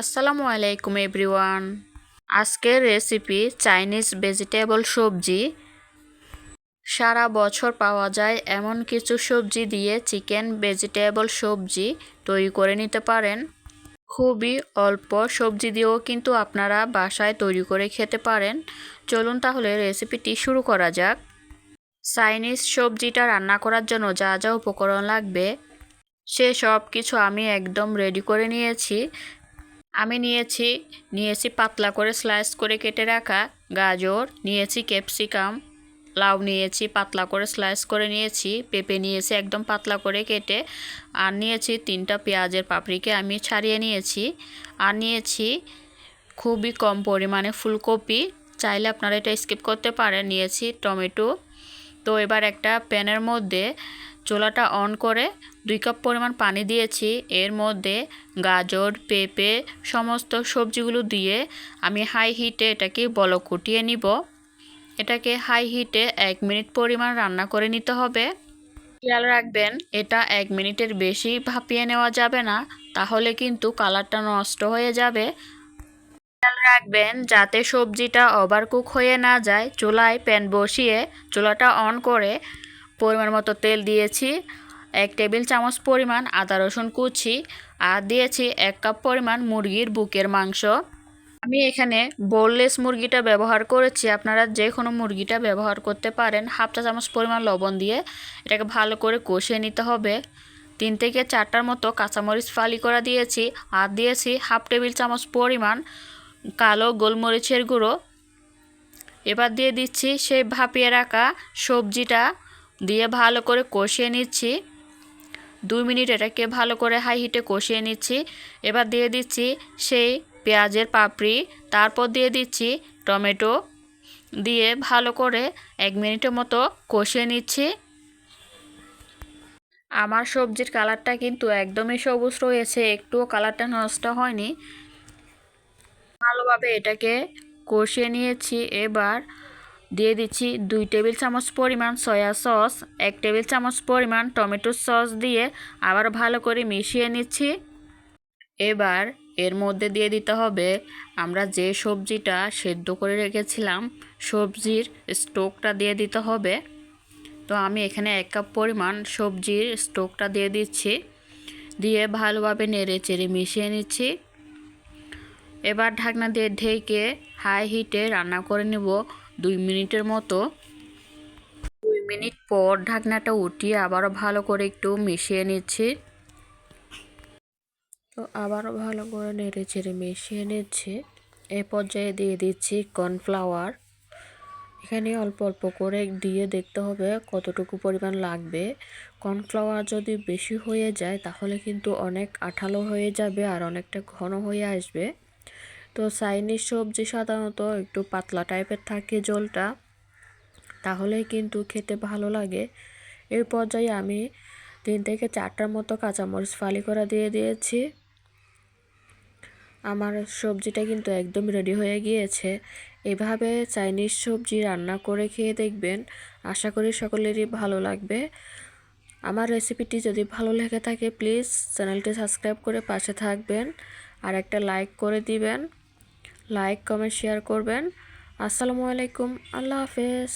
আসসালামু আলাইকুম এভরিওয়ান। আজকের রেসিপি চাইনিজ ভেজিটেবল সবজি। সারা বছর পাওয়া যায় এমন কিছু সবজি দিয়ে চিকেন ভেজিটেবল সবজি তৈরি করে নিতে পারেন। খুবই অল্প সবজি দিয়েও কিন্তু আপনারা বাসায় তৈরি করে খেতে পারেন। চলুন তাহলে রেসিপিটি শুরু করা যাক। চাইনিজ সবজিটা রান্না করার জন্য যা যা উপকরণ লাগবে, সে সব কিছু আমি একদম রেডি করে নিয়েছি। আমি নিয়েছি নিয়েছি পাতলা করে স্লাইস করে কেটে রাখা গাজর, নিয়েছি ক্যাপসিকাম লাউ নিয়েছি পাতলা করে স্লাইস করে নিয়েছি, পেঁপে নিয়েছি একদম পাতলা করে কেটে, আর নিয়েছি তিনটা পেঁয়াজের পাপড়িকে আমি ছাড়িয়ে নিয়েছি, আর নিয়েছি খুবই কম পরিমাণে ফুলকপি, চাইলে আপনারা এটা স্কিপ করতে পারেন, নিয়েছি টমেটো, তো এবার একটা প্যানের মধ্যে চুলাটা অন করে দুই কাপ পরিমাণ পানি দিয়েছি। এর মধ্যে গাজর, পেঁপে সমস্ত সবজিগুলো দিয়ে আমি হাই হিটে এটাকে বলক কুটিয়ে নিব। এটাকে হাই হিটে এক মিনিট পরিমাণ রান্না করে নিতে হবে। খেয়াল রাখবেন, এটা এক মিনিটের বেশি ভাপিয়ে নেওয়া যাবে না, তাহলে কিন্তু কালারটা নষ্ট হয়ে যাবে। খেয়াল রাখবেন, যাতে সবজিটা ওভারকুক হয়ে না যায়, চুলায় প্যান বসিয়ে চুলাটা অন করে পরিমাণ মতো তেল দিয়েছি, এক টেবিল চামচ পরিমাণ আদা রসুন কুচি, আর দিয়েছি এক কাপ পরিমাণ মুরগির বুকের মাংস। আমি এখানে বোললেস মুরগিটা ব্যবহার করেছি, আপনারা যে কোনো মুরগিটা ব্যবহার করতে পারেন। হাফ চা চামচ পরিমাণ লবণ দিয়ে এটাকে ভালো করে কষিয়ে নিতে হবে। তিন থেকে চারটার মতো কাঁচামরিচ ফালি করা দিয়েছি, আর দিয়েছি হাফ টেবিল চামচ পরিমাণ কালো গোলমরিচের গুঁড়ো। এবার দিয়ে দিচ্ছি সেই ভাপিয়ে রাখা সবজিটা। দিয়ে ভালো করে কষিয়ে নিচ্ছি। দুই মিনিট এটাকে ভালো করে হাই হিটে কষিয়ে নিচ্ছি। এবার দিয়ে দিচ্ছি সেই পেঁয়াজের পাপড়ি, তারপর দিয়ে দিচ্ছি টমেটো। দিয়ে ভালো করে এক মিনিটের মতো কষিয়ে নিচ্ছি। আমার সবজির কালারটা কিন্তু একদমই সবুজ রয়েছে, একটুও কালারটা নষ্ট হয়নি। ভালোভাবে এটাকে কষিয়ে নিয়েছি। এবার দিয়ে দিচ্ছি দুই টেবিল চামচ পরিমাণ সয়া সস, এক টেবিল চামচ পরিমাণ টমেটো সস দিয়ে আবার ভালো করে মিশিয়ে নিচ্ছি। এবার এর মধ্যে দিয়ে দিতে হবে আমরা যে সবজিটা সেদ্ধ করে রেখেছিলাম, সবজির স্টোকটা দিয়ে দিতে হবে। তো আমি এখানে এক কাপ পরিমাণ সবজির স্টোকটা দিয়ে দিচ্ছি, দিয়ে ভালোভাবে নেড়ে চেড়ে মিশিয়ে নিচ্ছি। এবার ঢাকনা দিয়ে ঢেকে হাই হিটে রান্না করে নেব। দুই মিনিটের মতো। দুই মিনিট পর ঢাকনাটা উঠিয়ে আবারও ভালো করে একটু মিশিয়ে নিচ্ছি। তো আবারও ভালো করে নেড়ে চেড়ে মিশিয়ে নিচ্ছি। এ পর্যায়ে দিয়ে দিচ্ছি কর্নফ্লাওয়ার। এখানে অল্প অল্প করে দিয়ে দেখতে হবে কতটুকু পরিমাণ লাগবে। কর্নফ্লাওয়ার যদি বেশি হয়ে যায় তাহলে কিন্তু অনেক আঠালো হয়ে যাবে আর অনেকটা ঘন হয়ে আসবে। তো চাইনিজ সবজি সাধারণত একটু পাতলা টাইপের থাকে জলটা, তাহলে কিন্তু খেতে ভালো লাগে। এই পর্যায়ে আমি তিন থেকে চারটার মতো কাঁচামরিচ ফালি করা দিয়ে দিয়েছি। আমার সবজিটা কিন্তু একদম রেডি হয়ে গিয়েছে। এভাবে চাইনিজ সবজি রান্না করে খেয়ে দেখবেন, আশা করি সকলেরই ভালো লাগবে। আমার রেসিপিটি যদি ভালো লেগে থাকে প্লিজ চ্যানেলটি সাবস্ক্রাইব করে পাশে থাকবেন আর একটা লাইক করে দিবেন। লাইক কমেন্ট শেয়ার করবেন। আসসালামু আলাইকুম। আল্লাহ হাফেজ।